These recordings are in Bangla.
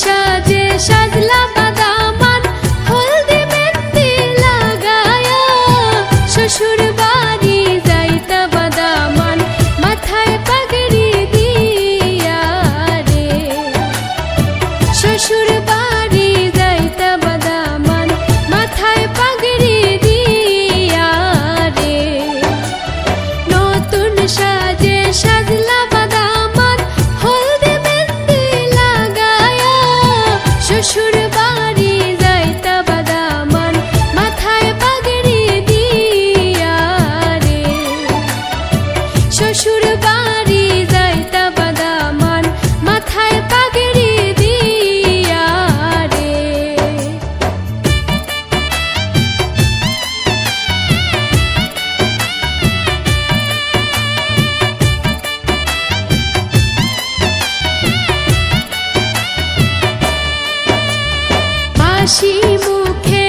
সাজে সাজলা বাদামান হলদি মেহেন্দি লাগায়া। শ্বশুর বাড়ি যাইতা বাদামান মাথায় পাগড়ি দিয়া রে। শ্বশুর বাড়ি যাইতা বাদামান মাথায় পাগড়ি দিয়া রে। নতুন সাজে শ্বশুর হাসি মুখে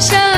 Sẽ